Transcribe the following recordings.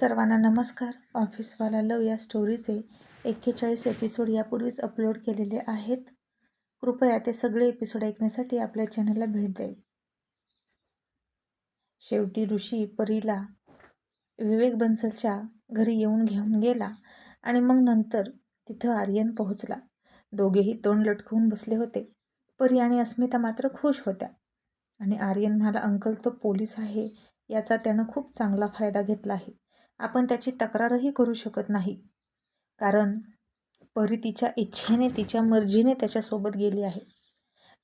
सर्वांना नमस्कार. ऑफिसवाला लव या स्टोरीचे एक्केचाळीस एपिसोड यापूर्वीच अपलोड केलेले आहेत. कृपया ते सगळे एपिसोड ऐकण्यासाठी आपल्या चॅनलला भेट द्यावी. शेवटी ऋषी परीला विवेक बन्सलच्या घरी येऊन घेऊन गेला आणि मग नंतर तिथं आर्यन पोहोचला. दोघेही तोंड लटकवून बसले होते. परी आणि अस्मिता मात्र खुश होत्या. आणि आर्यन म्हणाला अंकल तो पोलीस आहे. याचा त्यानं खूप चांगला फायदा घेतला आहे. आपण त्याची तक्रारही करू शकत नाही. कारण परी तिच्या इच्छेने तिच्या मर्जीने त्याच्यासोबत गेली आहे.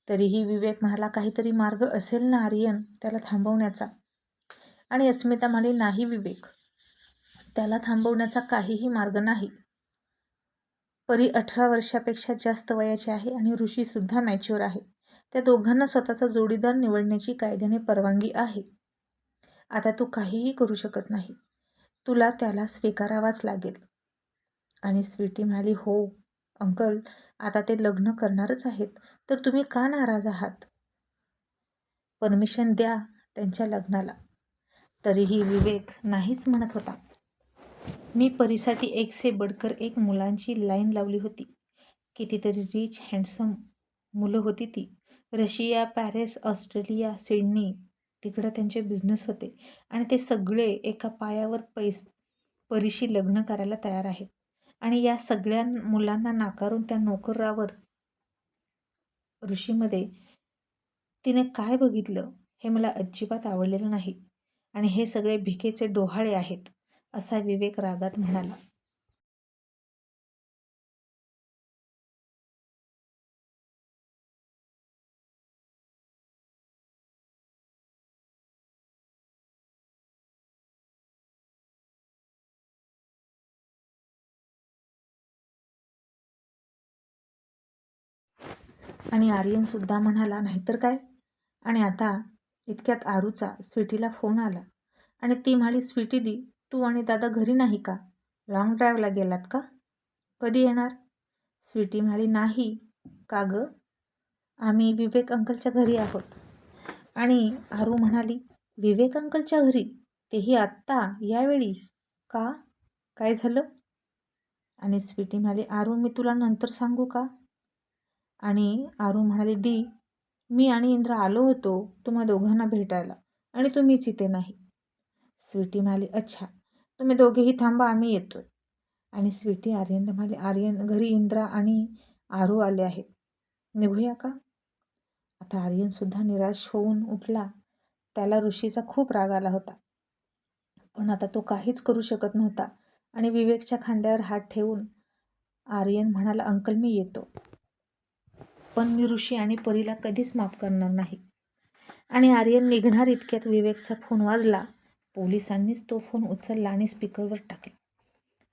तरीही विवेक म्हणाला काहीतरी मार्ग असेल ना आर्यन त्याला थांबवण्याचा? आणि अस्मिता म्हणाली नाही विवेक. त्याला थांबवण्याचा काहीही मार्ग नाही. परी अठरा वर्षापेक्षा जास्त वयाची आहे आणि ऋषीसुद्धा मॅच्युअर आहे. त्या दोघांना स्वतःचा जोडीदार निवडण्याची कायद्याने परवानगी आहे. आता तू काहीही करू शकत नाही. तुला त्याला स्वीकारावाच लागेल. आणि स्वीटी म्हणाली हो अंकल आता ते लग्न करणारच आहेत तर तुम्ही का नाराज आहात? परमिशन द्या त्यांच्या लग्नाला. तरीही विवेक नाहीच म्हणत होता. मी परीसाठी एक से बडकर एक मुलांची लाईन लावली होती. कितीतरी रिच हँडसम मुलं होती ती. रशिया पॅरिस ऑस्ट्रेलिया सिडनी तिकडं त्यांचे बिझनेस होते. आणि ते सगळे एका पायावर पैस परीशी लग्न करायला तयार आहेत. आणि या सगळ्या मुलांना नाकारून त्या नोकरावर ऋषीमध्ये तिने काय बघितलं हे मला अजिबात आवडलेलं नाही. आणि हे सगळे भिकेचे डोहाळे आहेत असा विवेक रागात म्हणाला. आणि आर्यनसुद्धा म्हणाला नाहीतर काय? आणि आता इतक्यात आरूचा स्वीटीला फोन आला आणि ती म्हणाली स्वीटी दी तू आणि दादा घरी नाही का? लॉंग ड्राईव्हला गेलात का? कधी येणार? स्वीटी म्हणाली नाही. का गं? आम्ही विवेक अंकलच्या घरी आहोत. आणि आरू म्हणाली विवेक अंकलच्या घरी? तेही आत्ता यावेळी? का? काय झालं? आणि स्वीटी म्हणाली आरू मी तुला नंतर सांगू का? आणि आरू म्हणाली दी मी आणि इंद्र आलो होतो तुम्हा दोघांना भेटायला आणि तुम्हीच इथे नाही. स्वीटी म्हणाली अच्छा तुम्ही दोघेही थांबा आम्ही येतोय. आणि स्वीटी आर्यनला म्हणाली आर्यन घरी इंद्रा आणि आरू आले आहेत. निघूया का? आता आर्यनसुद्धा निराश होऊन उठला. त्याला ऋषीचा खूप राग आला होता. पण आता तो काहीच करू शकत नव्हता आणि विवेकच्या खांद्यावर हात ठेवून आर्यन म्हणाला अंकल मी येतो. पण मी ऋषी आणि परीला कधीच माफ करणार नाही. आणि आर्यन निघणार इतक्यात विवेकचा फोन वाजला. पोलिसांनीच तो फोन उचलला आणि स्पीकरवर टाकला.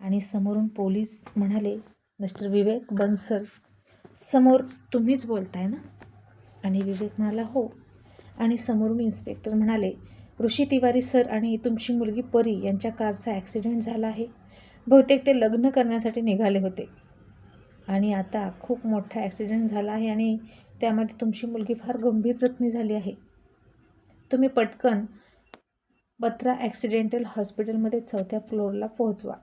आणि समोरून पोलीस म्हणाले मिस्टर विवेक बन्सल समोर तुम्हीच बोलताय ना? आणि विवेक म्हणाला हो. आणि समोरून इन्स्पेक्टर म्हणाले ऋषी तिवारी सर आणि तुमची मुलगी परी यांच्या कारचा ॲक्सिडेंट झाला आहे. बहुतेक ते लग्न करण्यासाठी निघाले होते. आणि आता खूप मोठा ॲक्सिडेंट झाला आहे आणि त्यामध्ये तुमची मुलगी फार गंभीर जखमी झाली आहे. तुम्ही पटकन बत्रा ॲक्सिडेंटल हॉस्पिटलमध्ये चौथ्या फ्लोअरला पोहोचवा.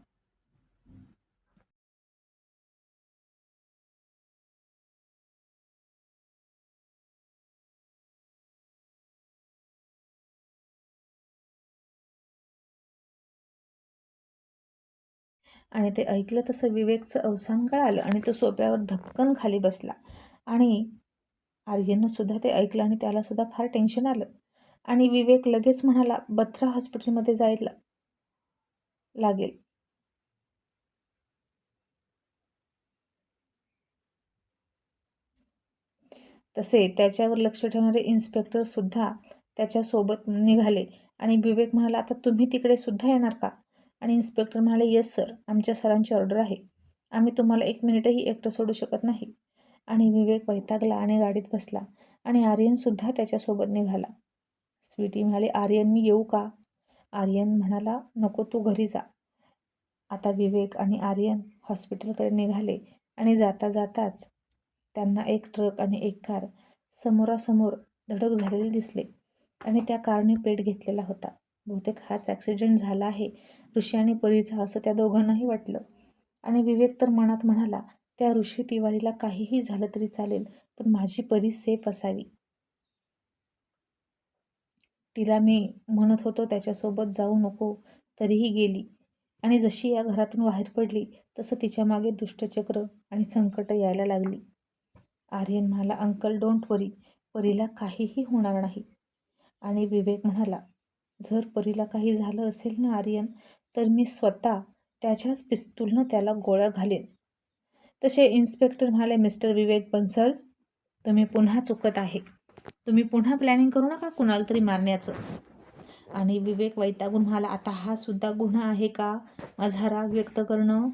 आणि ते ऐकलं तसं विवेकचं अवसान कळालं आणि तो सोप्यावर धपकन खाली बसला. आणि आर्यनं सुद्धा ते ऐकलं आणि त्यालासुद्धा फार टेन्शन आलं. आणि विवेक लगेच म्हणाला बत्रा हॉस्पिटलमध्ये जायला लागेल. तसे त्याच्यावर लक्ष ठेवणारे इन्स्पेक्टरसुद्धा त्याच्यासोबत निघाले. आणि विवेक म्हणाला आता तुम्ही तिकडे सुद्धा येणार का? आणि इन्स्पेक्टर म्हणाले येस सर आमच्या सरांची ऑर्डर आहे. आम्ही तुम्हाला एक मिनिटही एकटं सोडू शकत नाही. आणि विवेक वैतागला आणि गाडीत बसला आणि आर्यनसुद्धा त्याच्यासोबत निघाला. स्वीटी म्हणाली आर्यन मी येऊ का? आर्यन म्हणाला नको तू घरी जा. आता विवेक आणि आर्यन हॉस्पिटलकडे निघाले आणि जाता जाताच त्यांना एक ट्रक आणि एक कार समोरासमोर धडक झालेले दिसले आणि त्या कारने पेट घेतलेला होता. बहुतेक हाच ॲक्सिडेंट झाला आहे. ऋषी आणि परीचा असं त्या दोघांनाही वाटलं. आणि विवेक तर मनात म्हणाला त्या ऋषी तिवारीला काहीही झालं तरी चालेल पण माझी परी सेफ असावी. तिला मी म्हणत होतो त्याच्यासोबत जाऊ नको. तरीही गेली. आणि जशी या घरातून बाहेर पडली तसं तिच्यामागे दुष्टचक्र आणि संकट यायला लागली. आर्यन म्हणाला अंकल डोंट वरी परीला काहीही होणार नाही. आणि विवेक म्हणाला जर परीला काही झालं असेल ना आर्यन तर मी स्वतः त्याच्याच पिस्तूलनं त्याला गोळ्या घालेन. तसे इन्स्पेक्टर म्हणाले मिस्टर विवेक बन्सल तुम्ही पुन्हा चुकत आहे. तुम्ही पुन्हा प्लॅनिंग करू नका कुणाला तरी मारण्याचं. आणि विवेक वैतागून म्हणाला आता हा सुद्धा गुन्हा आहे का? माझा राग व्यक्त करणं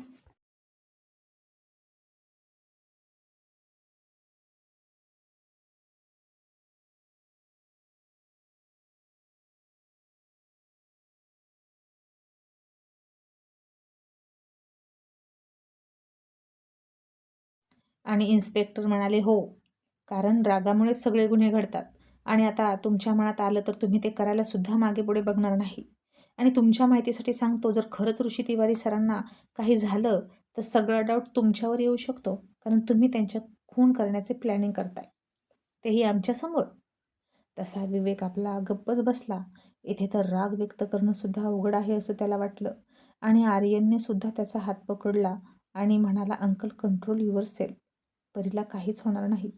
आणि इन्स्पेक्टर म्हणाले हो कारण रागामुळे सगळे गुन्हे घडतात. आणि आता तुमच्या मनात आलं तर तुम्ही ते करायला सुद्धा मागे पुढे बघणार नाही. आणि तुमच्या माहितीसाठी सांगतो जर खरंच ऋषी तिवारी सरांना काही झालं तर सगळा डाऊट तुमच्यावर येऊ शकतो. कारण तुम्ही त्यांच्या खून करण्याचे प्लॅनिंग करताय. तेही आमच्यासमोर तसा विवेक आपला गप्पच बसला. इथे तर राग व्यक्त करणं सुद्धा अवघड आहे असं त्याला वाटलं. आणि आर्यनने सुद्धा त्याचा हात पकडला आणि म्हणाला अंकल कंट्रोल युअर सेल्फ परीला काहीच होणार नाही.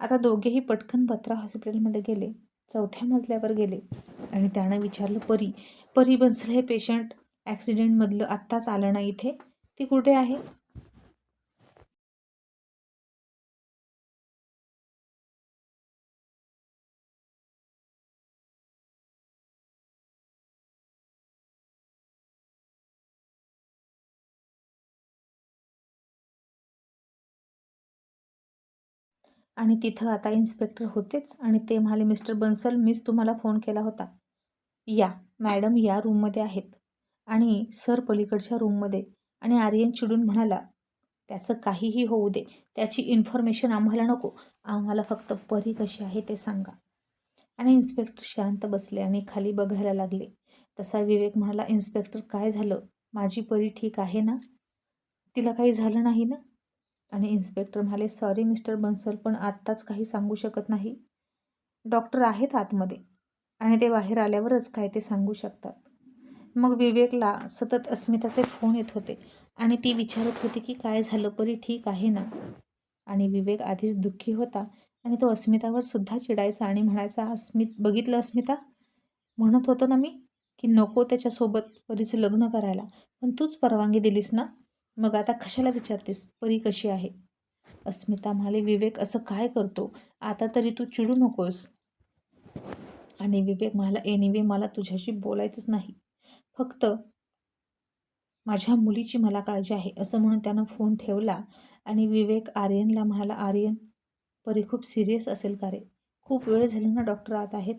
आता दोघेही पटकन बत्रा हॉस्पिटलमध्ये गेले चौथ्या मजल्यावर गेले आणि त्यानं विचारलं परी परी बन्सल हे पेशंट ॲक्सिडेंटमधलं आत्ताच आलं ना इथे? ती कुठे आहे? आणि तिथं आता इन्स्पेक्टर होतेच. आणि ते म्हणाले मिस्टर बन्सल मीच तुम्हाला फोन केला होता. या मॅडम या रूममध्ये आहेत. आणि सर पलीकडच्या रूममध्ये आणि आर्यन चिडून म्हणाला त्याचं काहीही होऊ दे. त्याची इन्फॉर्मेशन आम्हाला नको. आम्हाला फक्त परी कशी आहे ते सांगा. आणि इन्स्पेक्टर शांत बसले आणि खाली बघायला लागले. तसा विवेक म्हणाला इन्स्पेक्टर काय झालं? माझी परी ठीक आहे ना? तिला काही झालं नाही ना? आणि इन्स्पेक्टर म्हणाले सॉरी मिस्टर बन्सल पण आत्ताच काही सांगू शकत नाही. डॉक्टर आहेत आतमध्ये आणि ते बाहेर आल्यावरच काय ते सांगू शकतात. मग विवेकला सतत अस्मिताचे फोन येत होते आणि ती विचारत होती की काय झालं परी ठीक आहे ना? आणि विवेक आधीच दुःखी होता आणि तो अस्मितावर सुद्धा चिडायचा आणि म्हणायचा अस्मित बघितलं अस्मिता? म्हणत होतो ना मी की नको त्याच्यासोबत परीचं लग्न करायला पण तूच परवानगी दिलीस ना? मग आता कशाला विचारतेस? परी कशी आहे? अस्मिता म्हणाले विवेक असं काय करतो? आता तरी तू चिडू नकोस. आणि विवेक म्हणाला एनिवे मला तुझ्याशी बोलायचंच नाही. फक्त माझ्या मुलीची मला काळजी आहे असं म्हणून त्यानं फोन ठेवला. आणि विवेक आर्यनला म्हणाला आर्यन परी खूप सिरियस असेल का रे? खूप वेळ झाली ना डॉक्टर आत आहेत?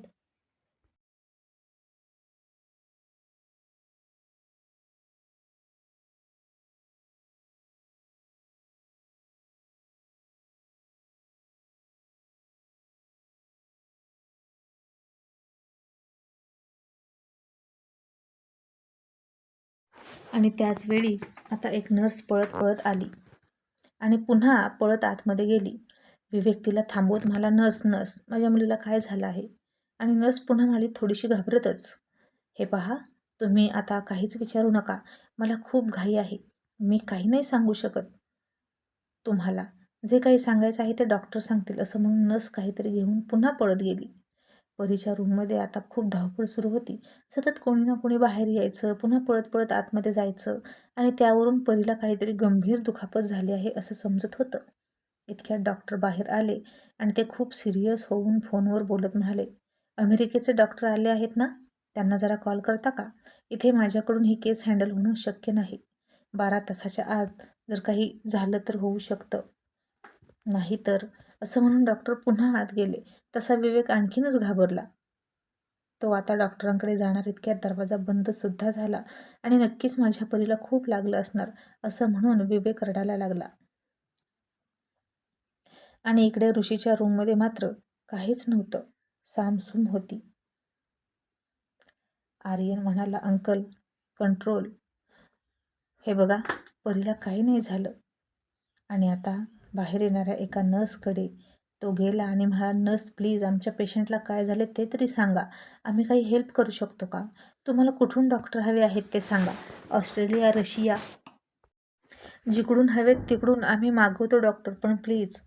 आणि त्याचवेळी आता एक नर्स पळत पळत आली. आणि पुन्हा पळत आतमध्ये गेली. विवेक तिला थांबवत म्हणाला नर्स नर्स माझ्या मुलीला काय झालं आहे? आणि नर्स पुन्हा म्हणाली थोडीशी घाबरतच. हे पहा तुम्ही आता काहीच विचारू नका. मला खूप घाई आहे. मी काही नाही सांगू शकत तुम्हाला. जे काही सांगायचं आहे ते डॉक्टर सांगतील. असं म्हणून नर्स काहीतरी घेऊन पुन्हा पळत गेली. परीच्या रूममध्ये आता खूप धावपळ सुरू होती. सतत कोणी ना कोणी बाहेर यायचं पुन्हा पळत पळत आतमध्ये जायचं आणि त्यावरून परीला काहीतरी गंभीर दुखापत झाली आहे असं समजत होतं. इतक्यात डॉक्टर बाहेर आले आणि ते खूप सिरियस होऊन फोनवर बोलत म्हणाले अमेरिकेचे डॉक्टर आले आहेत ना? त्यांना जरा कॉल करता का? इथे माझ्याकडून ही केस हँडल होणं शक्य नाही. बारा तासाच्या आत जर काही झालं तर होऊ शकतं. नाहीतर असं म्हणून डॉक्टर पुन्हा आत गेले. तसा विवेक आणखीनच घाबरला. तो आता डॉक्टरांकडे जाणार इतक्यात दरवाजा बंदसुद्धा झाला आणि नक्कीच माझ्या परीला खूप लागलं असणार असं म्हणून विवेक रडायला लागला. आणि इकडे ऋषीच्या रूममध्ये मात्र काहीच नव्हतं. सामसूम होती. आर्यन म्हणाला अंकल कंट्रोल. हे बघा परीला काही नाही झालं. आणि आता बाहेर येणाऱ्या एका नर्सकडे तो गेला आणि म्हणाला नर्स प्लीज आमच्या पेशंटला काय झाले ते तरी सांगा. आम्ही काही हेल्प करू शकतो का? तुम्हाला कुठून डॉक्टर हवे आहेत ते सांगा. ऑस्ट्रेलिया रशिया जिकडून हवेत तिकडून आम्ही मागवतो डॉक्टर पण प्लीज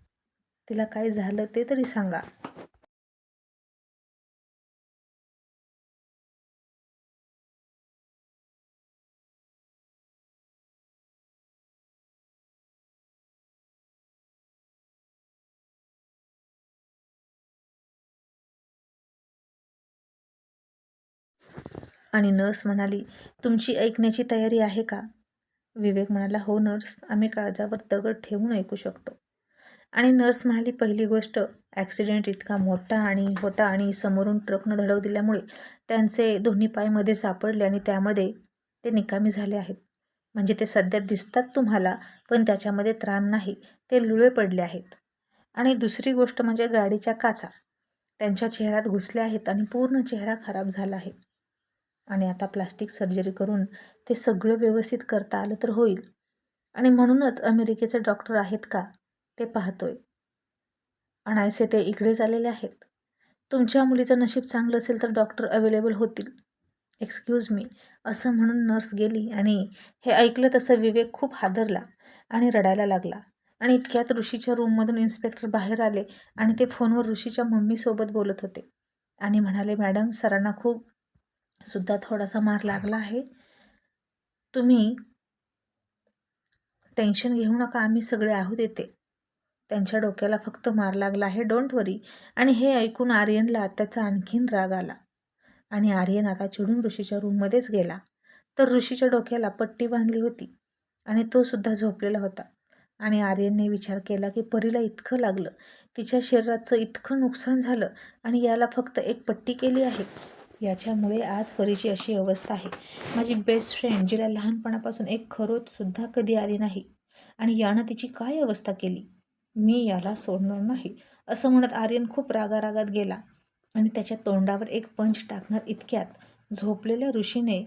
तिला काय झालं ते तरी सांगा. आणि नर्स म्हणाली तुमची ऐकण्याची तयारी आहे का? विवेक म्हणाला हो नर्स आम्ही काळजावर दगड ठेवून ऐकू शकतो. आणि नर्स म्हणाली पहिली गोष्ट ॲक्सिडेंट इतका मोठा आणि होता आणि समोरून ट्रकनं धडक दिल्यामुळे त्यांचे दोन्ही पायमध्ये सापडले आणि त्यामध्ये ते निकामी झाले आहेत. म्हणजे ते सध्या दिसतात तुम्हाला पण त्याच्यामध्ये त्राण नाही ते लुळे पडले आहेत. आणि दुसरी गोष्ट म्हणजे गाडीच्या काचा. त्यांच्या चेहऱ्यात घुसल्या आहेत आणि पूर्ण चेहरा खराब झाला आहे. आणि आता प्लास्टिक सर्जरी करून ते सगळं व्यवस्थित करता आलं तर होईल. आणि म्हणूनच अमेरिकेचे डॉक्टर आहेत का? ते पाहतोय. आणायचे ते इकडेच आलेले आहेत. तुमच्या मुलीचं नशीब चांगलं असेल तर डॉक्टर अवेलेबल होतील. एक्सक्यूज मी असं म्हणून नर्स गेली आणि हे ऐकलं तसं विवेक खूप हादरला आणि रडायला लागला. आणि इतक्यात ऋषीच्या रूममधून इन्स्पेक्टर बाहेर आले आणि ते फोनवर ऋषीच्या मम्मीसोबत बोलत होते. आणि म्हणाले मॅडम सरांना खूप सुद्धा थोडासा मार लागला आहे. तुम्ही टेन्शन घेऊ नका आम्ही सगळे आहोत येते त्यांच्या डोक्याला फक्त मार लागला आहे डोंट वरी. आणि हे ऐकून आर्यनला त्याचा आणखीन राग आला. आणि आर्यन आता चिडून ऋषीच्या रूममध्येच गेला. तर ऋषीच्या डोक्याला पट्टी बांधली होती आणि तो सुद्धा झोपलेला होता. आणि आर्यनने विचार केला की परीला इतकं लागलं तिच्या शरीराचं इतकं नुकसान झालं आणि याला फक्त एक पट्टी केली आहे. याच्यामुळे आज परीची अशी अवस्था आहे. माझी बेस्ट फ्रेंड जिला लहानपणापासून एक खरोचसुद्धा कधी आली नाही आणि यानं तिची काय अवस्था केली? मी याला सोडणार नाही असं म्हणत आर्यन खूप रागारागात गेला आणि त्याच्या तोंडावर एक पंच टाकणार इतक्यात झोपलेल्या ऋषीने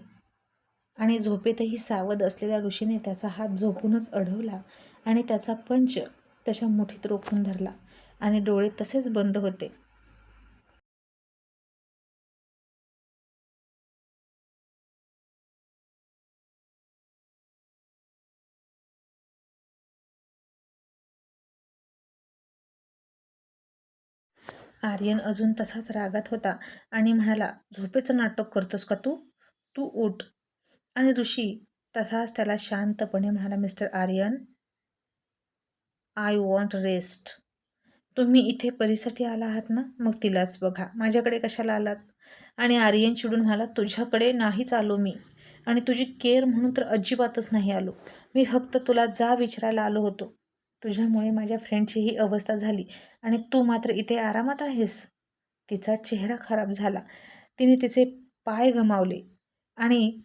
आणि झोपेतही सावध असलेल्या ऋषीने त्याचा हात झोपूनच अडवला आणि त्याचा पंच त्याच्या मुठीत रोखून धरला आणि डोळे तसेच बंद होते. आर्यन अजून तसाच रागात होता आणि म्हणाला झोपेचं नाटक करतोस का तू? तू उठ. आणि ऋषी तसाच त्याला शांतपणे म्हणाला mister Aryan I want rest. तुम्ही इथे परीसाठी आला आहात ना? मग तिलाच बघा. माझ्याकडे कशाला आलात? आणि आर्यन चिडून म्हणाला तुझ्याकडे नाहीच आलो मी. आणि तुझी केअर म्हणून तर अजिबातच नाही आलो. मी फक्त तुला जा विचारायला आलो होतो. तुझ्यामुळे माझ्या फ्रेंडची ही अवस्था झाली आणि तू मात्र इथे आरामात आहेस? तिचा चेहरा खराब झाला. तिने तिचे पाय गमावले आणि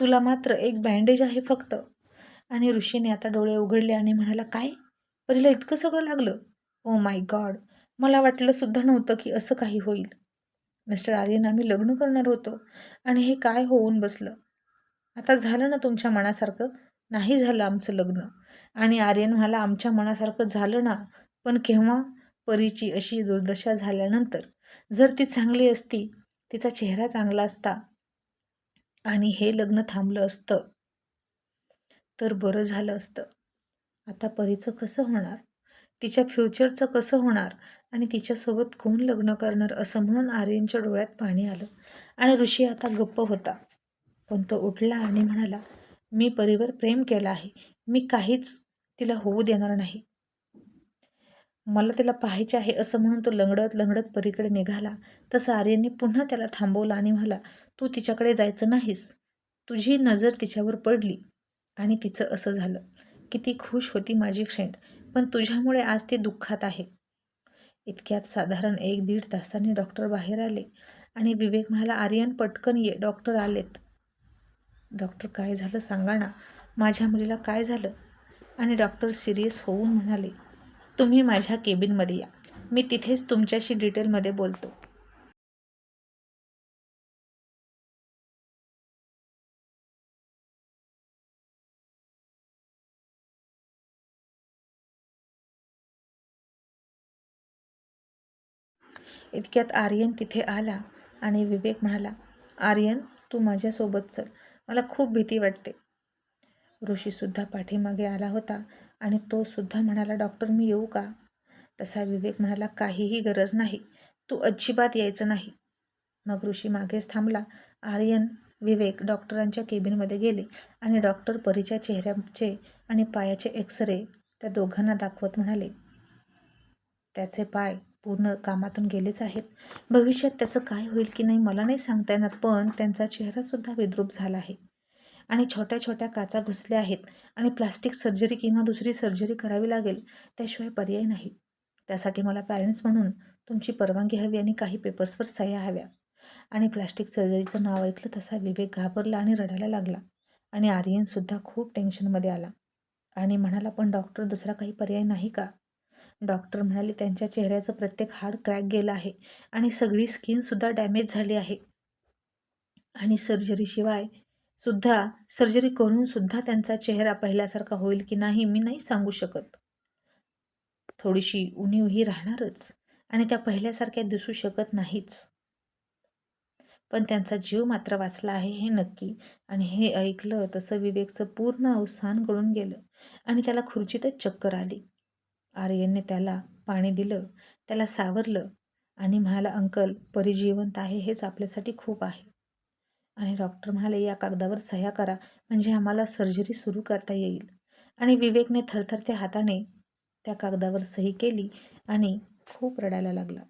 तुला मात्र एक बँडेज आहे फक्त. आणि ऋषीने आता डोळे उघडले आणि म्हणाला काय? परीला इतकं सगळं लागलं? ओ माय गॉड मला वाटलं सुद्धा नव्हतं की असं काही होईल. मिस्टर आर्यन आम्ही लग्न करणार होतो आणि हे काय होऊन बसलं? आता झालं ना तुमच्या मनासारखं? नाही झालं आमचं लग्न. आणि आर्यन मला आमच्या मनासारखं झालं ना पण केव्हा परीची अशी दुर्दशा झाल्यानंतर? जर ती चांगली असती तिचा चेहरा चांगला असता आणि हे लग्न थांबलं असतं तर बरं झालं असतं. आता परीचं कसं होणार? तिच्या फ्युचरचं कसं होणार? आणि तिच्यासोबत कोण लग्न करणार? असं म्हणून आर्यनच्या डोळ्यात पाणी आलं आणि ऋषी आता गप्प होता. पण तो उठला आणि म्हणाला मी परीवर प्रेम केलं आहे. मी काहीच तिला होऊ देणार नाही. मला तिला पाहायचे आहे असं म्हणून तो लंगडत लंगडत परीकडे निघाला. तसं आर्यनने पुन्हा त्याला थांबवलं आणि म्हणाला तू तिच्याकडे जायचं नाहीस. तुझी नजर तिच्यावर पडली. आणि तिचं असं झालं. किती खुश होती माझी फ्रेंड पण तुझ्यामुळे आज ती दुःखात आहे. इतक्यात साधारण एक दीड तासांनी डॉक्टर बाहेर आले आणि विवेक म्हणाला आर्यन पटकन ये. डॉक्टर आलेत. डॉक्टर काय झालं? सांगा ना. माझ्या मुलीला काय झालं? आणि डॉक्टर सिरियस होऊन म्हणाले तुम्ही माझ्या केबिनमध्ये या. मी तिथेच तुमच्याशी डिटेलमध्ये बोलतो. इतक्यात आर्यन तिथे आला आणि विवेक म्हणाला आर्यन तू माझ्यासोबत चल. मला खूप भीती वाटते. ऋषीसुद्धा पाठीमागे आला होता आणि तो सुद्धा म्हणाला डॉक्टर मी येऊ का? तसा विवेक म्हणाला काहीही गरज नाही तू अजिबात यायचं नाही. मग ऋषी मागेच थांबला. आर्यन विवेक डॉक्टरांच्या केबिनमध्ये गेले आणि डॉक्टर परीच्या चेहऱ्याचे आणि पायाचे एक्सरे त्या दोघांना दाखवत म्हणाले त्याचे पाय पूर्ण कामातून गेलेच आहेत. भविष्यात त्याचं काय होईल की नाही मला नाही सांगता येणार पण त्यांचा चेहरासुद्धा विद्रूप झाला आहे. आणि छोट्या छोट्या काचा घुसल्या आहेत आणि प्लास्टिक सर्जरी किंवा दुसरी सर्जरी करावी लागेल त्याशिवाय पर्याय नाही. त्यासाठी मला पॅरेंट्स म्हणून तुमची परवानगी हवी आणि काही पेपर्सवर सह्या हव्या. आणि प्लास्टिक सर्जरीचं नाव ऐकलं तसा विवेक घाबरला आणि रडायला लागला. आणि आर्यनसुद्धा खूप टेन्शनमध्ये आला. आणि म्हणाला पण डॉक्टर दुसरा काही पर्याय नाही का? डॉक्टर म्हणाले त्यांच्या चेहऱ्याचं प्रत्येक हाड क्रॅक गेलं आहे आणि सगळी स्किनसुद्धा डॅमेज झाली आहे. आणि सर्जरीशिवाय सुद्धा सर्जरी करून सुद्धा त्यांचा चेहरा पहिल्यासारखा होईल की नाही मी नाही सांगू शकत. थोडीशी उणीव ही राहणारच आणि त्या पहिल्यासारख्या दिसू शकत नाहीच. पण त्यांचा जीव मात्र वाचला आहे हे नक्की. आणि हे ऐकलं तसं विवेकचं पूर्ण अवसान गळून गेलं आणि त्याला खुर्चीतच चक्कर आली. आर्यनने त्याला पाणी दिलं त्याला सावरलं आणि म्हणाला अंकल परिजीवंत आहे हेच आपल्यासाठी खूप आहे. आणि डॉक्टर म्हणाले या कागदावर सह्या करा म्हणजे आम्हाला सर्जरी सुरू करता येईल. आणि विवेकने थरथरत्या हाताने त्या कागदावर सही केली आणि खूप रडायला लागला.